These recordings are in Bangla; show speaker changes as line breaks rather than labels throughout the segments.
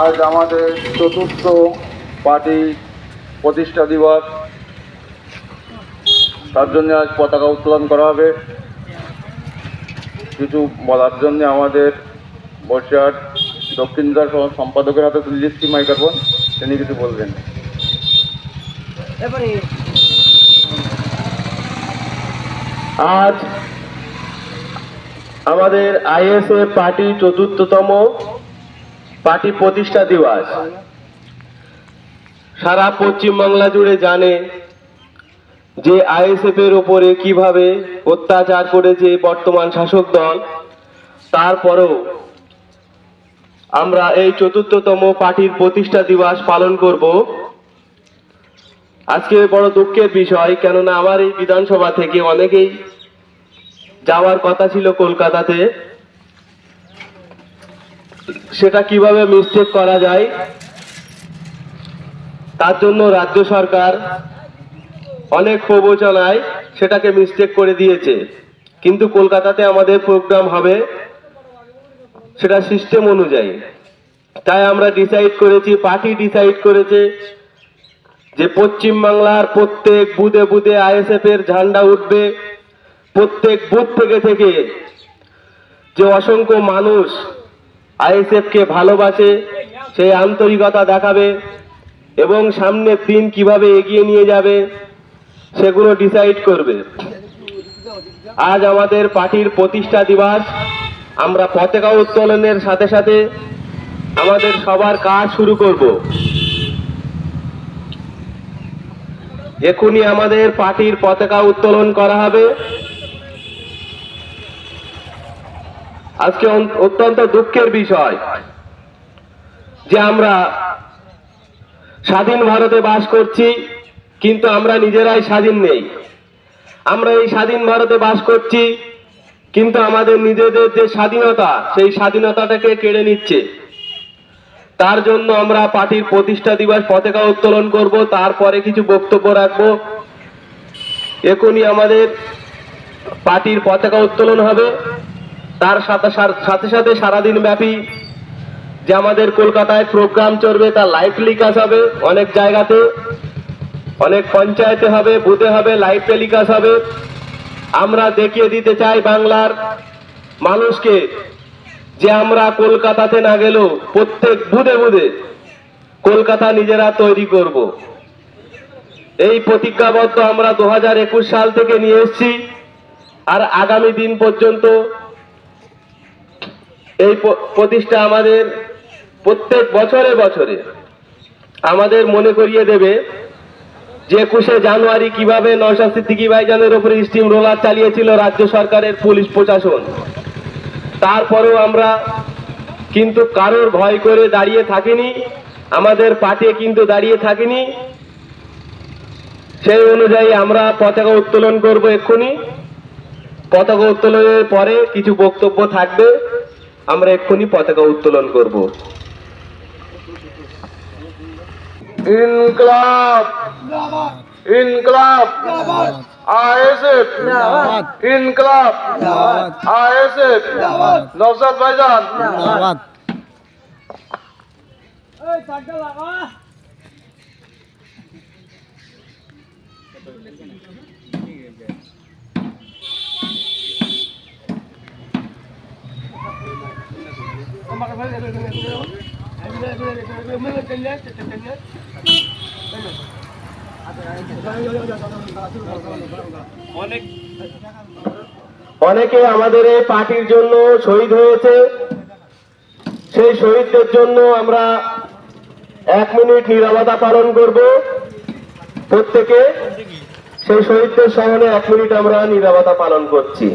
আজ আমাদের চতুর্থ পার্টি প্রতিষ্ঠা দিবস। তার জন্য আজ পতাকা উত্তোলন করা হবে। কিছু বলার জন্য আমাদের বর্ষার দক্ষিণদার সম্পাদকের হাতে তুলে দিচ্ছি মাইক্রোফোন। তিনি কিছু বলবেন।
আজ আমাদের আইএসএ পার্টি চতুর্থতম পার্টি প্রতিষ্ঠা দিবস। সারা পশ্চিমবাংলা জুড়ে জানে যে আইএসএফ এর উপরে কীভাবে অত্যাচার করেছে বর্তমান শাসক দল। তারপরেও আমরা এই চতুর্থতম পার্টির প্রতিষ্ঠা দিবস পালন করব। আজকে বড় দুঃখের বিষয়, কেননা আমার এই বিধানসভা থেকে অনেকেই যাওয়ার কথা ছিল কলকাতাতে। সেটা কীভাবে মিস্টেক করা যায়? তার জন্য রাজ্য সরকার অনেক প্রবচনায় সেটাকে মিস্টেক করে দিয়েছে। কিন্তু কলকাতাতে আমাদের প্রোগ্রাম হবে সেটা সিস্টেম অনুযায়ী। তাই আমরা ডিসাইড করেছি পার্টি ডিসাইড করেছে যে পশ্চিম বাংলার প্রত্যেক বুধে বুধে আইএসএফ এর ঝান্ডা উঠবে। প্রত্যেক বুথ থেকে থেকে যে অসংখ্য মানুষ আইএসএফ কে ভালোবাসে সেই আন্তরিকতা দেখাবে এবং সামনের দিন কীভাবে এগিয়ে নিয়ে যাবে সেগুলো ডিসাইড করবে। আজ আমাদের পার্টির প্রতিষ্ঠা দিবস। আমরা পতাকা উত্তোলনের সাথে সাথে আমাদের সবার কাজ শুরু করব। এখনই আমাদের পার্টির পতাকা উত্তোলন করা হবে আজকে অত্যন্ত দুঃখের বিষয় যে আমরা স্বাধীন ভারতে বাস করছি, কিন্তু আমরা নিজেরাই স্বাধীন নেই। আমরা এই স্বাধীন ভারতে বাস করছি, কিন্তু আমাদের নিজেদের যে স্বাধীনতা, সেই স্বাধীনতাটাকে কেড়ে নিচ্ছে। তার জন্য আমরা পার্টির প্রতিষ্ঠা দিবস পতাকা উত্তোলন করব, তারপরে কিছু বক্তব্য রাখব। এখনই আমাদের পার্টির পতাকা উত্তোলন হবে। তার সাথে সাথে সাথে সারাদিন ব্যাপী যে আমাদের কলকাতায় প্রোগ্রাম চলবে, তার লাইভ টেলিকাস্ট হবে অনেক জায়গাতে, অনেক পঞ্চায়েতে হবে বুথে হবে লাইভ টেলিকাস্ট হবে। আমরা দেখিয়ে দিতে চাই বাংলার মানুষকে যে আমরা কলকাতাতে না গেলেও প্রত্যেক বুধে বুধে কলকাতা নিজেরা তৈরি করব। এই প্রতিজ্ঞাবদ্ধ আমরা দু সাল থেকে নিয়ে এসছি। আর আগামী দিন পর্যন্ত এই প্রতিষ্ঠা আমাদের প্রত্যেক বছরে বছরে আমাদের মনে করিয়ে দেবে যে একুশে জানুয়ারি কীভাবে নৌশাদ সিদ্দিকী ভাইজানের উপরে স্টিম রোলার চালিয়েছিল রাজ্য সরকারের পুলিশ প্রশাসন। তারপরেও আমরা কিন্তু কারোর ভয় করে দাঁড়িয়ে থাকিনি, আমাদের পার্টি কিন্তু দাঁড়িয়ে থাকিনি। সেই অনুযায়ী আমরা পতাকা উত্তোলন করব এক্ষুনি। পতাকা উত্তোলনের পরে কিছু বক্তব্য থাকবে। আমরা এক্ষুনি পতাকা উত্তোলন করব।
ইনকলাব! ইনকলাব! আইএসএফ! ইনকলাব! আইএসএফ! নওশাদ ভাইজান!
অনেকে আমাদের এই পার্টির জন্য শহীদ হয়েছে। সেই শহীদদের জন্য আমরা এক মিনিট নিরবতা পালন করব। প্রত্যেকে সেই শহীদদের স্মরণে এক মিনিট আমরা নিরবতা পালন করছি।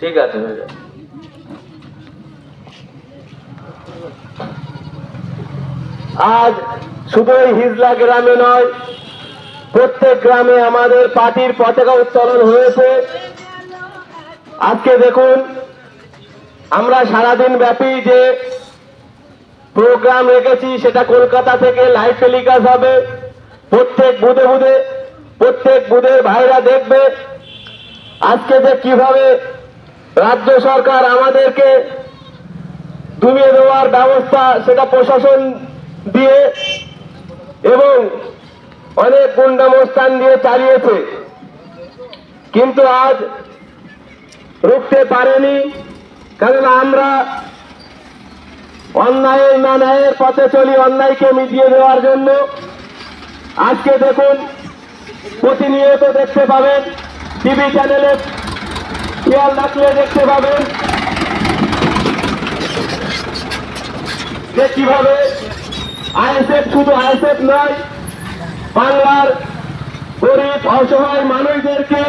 ঠিক আছে
আজ শুধু হিজলা গ্রামে নয়, প্রত্যেক গ্রামে আমাদের পার্টির পতাকা উত্তোলন হয়েছে। আজকে দেখুন, আমরা সারাদিন ব্যাপী যে প্রোগ্রাম রেখেছি, সেটা কলকাতা থেকে লাইভ টেলিকাস্ট হবে। প্রত্যেক বুধে বুধে, প্রত্যেক বুধের ভাইরা দেখবে। আজকে যে কীভাবে রাজ্য সরকার আমাদেরকে ডুবিয়ে দেওয়ার ব্যবস্থা সেটা প্রশাসন দিয়ে এবং অনেক গুন্ডামস্তান দিয়ে চালিয়েছে। কিন্তু আজ রুখতে পারেনি কারণ আমরা অন্যায়ের না ন্যায়ের পথে চলি, অন্যায়কে মিটিয়ে দেওয়ার জন্য। আজকে দেখুন, প্রতিনিয়ত দেখতে পাবেন, টিভি চ্যানেলে খেয়াল রাখলে দেখতে পাবেন যে কীভাবে আইএসএফ শুধু আইএসএফ নয়, বাংলার গরিব, অসহায় মানুষদেরকে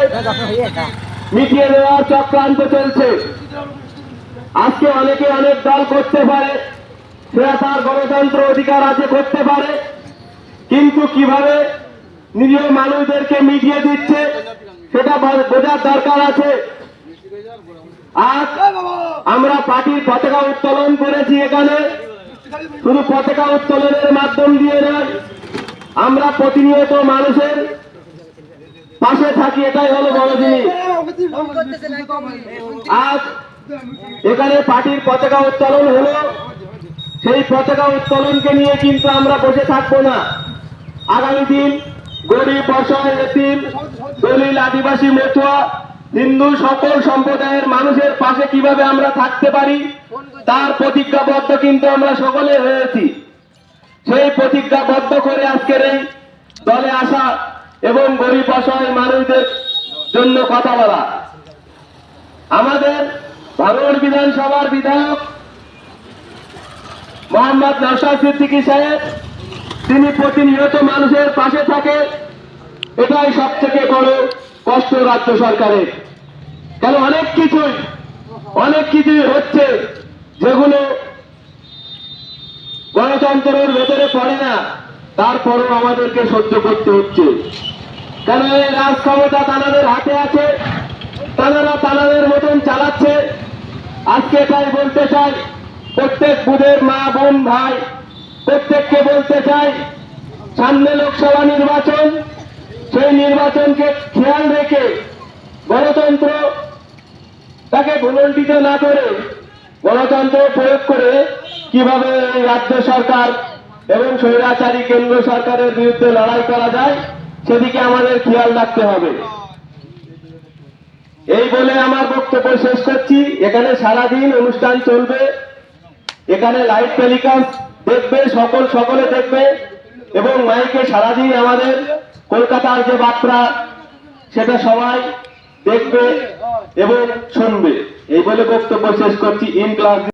মিটিয়ে দেওয়ার চক্রান্ত চলছে। আজকে অনেকে অনেক দল করতে পারে, সেটা তার গণতন্ত্র অধিকার আছে করতে পারে, কিন্তু কীভাবে নিরীহ মানুষদেরকে মিটিয়ে দিচ্ছে, সেটা বোঝার দরকার আছে। আজ আমরা পার্টির পতাকা উত্তোলন করেছি এখানে। শুধু পতাকা উত্তোলনের মাধ্যম দিয়ে নয়, আমরা প্রতিনিয়ত মানুষের পাশে থাকি, এটাই হলো বড় জিনিস। আজ এখানে পার্টির পতাকা উত্তোলন হলো। সেই পতাকা উত্তোলনকে নিয়ে কিন্তু আমরা বসে থাকব না। আগামী দিন গরিব অসহায় এতিম দলিল আদিবাসী মতুয়া হিন্দু সকল সম্প্রদায়ের মানুষের পাশে কীভাবে আমরা থাকতে পারি, তার প্রতিজ্ঞাবদ্ধ কিন্তু আমরা সকলে হয়েছি। সেই প্রতিজ্ঞাবদ্ধ করে আজকের এই দলে আসা এবং গরিব অসহায় মানুষদের জন্য কথা বলা। আমাদের ভাঙড় বিধানসভার বিধায়ক মোহাম্মদ নওশাদ সিদ্দিকী সাহেব, তিনি প্রতিনিয়ত মানুষের পাশে থাকে, এটাই সব থেকে বড় কষ্ট রাজ্য সরকারের। কেন অনেক কিছুই অনেক কিছুই হচ্ছে যেগুলো গণতন্ত্রের ভেতরে পড়ে না, তারপরও আমাদেরকে সহ্য করতে হচ্ছে। কেন এই রাজ ক্ষমতা তানাদের হাতে আছে? তানারা তানাদের মতন চালাচ্ছে? আজকে তাই বলতে চাই, প্রত্যেক বুধের মা, বোন, ভাই, প্রত্যেককে বলতে চাই, সামনে লোকসভা নির্বাচন সেই নির্বাচনকে খেয়াল রেখে গণতন্ত্র তাকে ভুলন্ডিত না করে গণতন্ত্র প্রয়োগ করে কীভাবে রাজ্য সরকার এবং স্বৈরাচারী কেন্দ্র সরকারের বিরুদ্ধে লড়াই করা যায়, সেদিকে আমাদের খেয়াল রাখতে হবে। এই বলে আমার বক্তব্য শেষ করছি। এখানে সারাদিন অনুষ্ঠান চলবে। এখানে লাইভ টেলিকাস্ট দেখবে, সকল, সকলে দেখবে এবং মাইকে সারাদিন আমাদের কলকাতার যে বার্তা, সেটা সবাই দেখবে এবং শুনবে। এই বলে বক্তব্য শেষ করছি। In class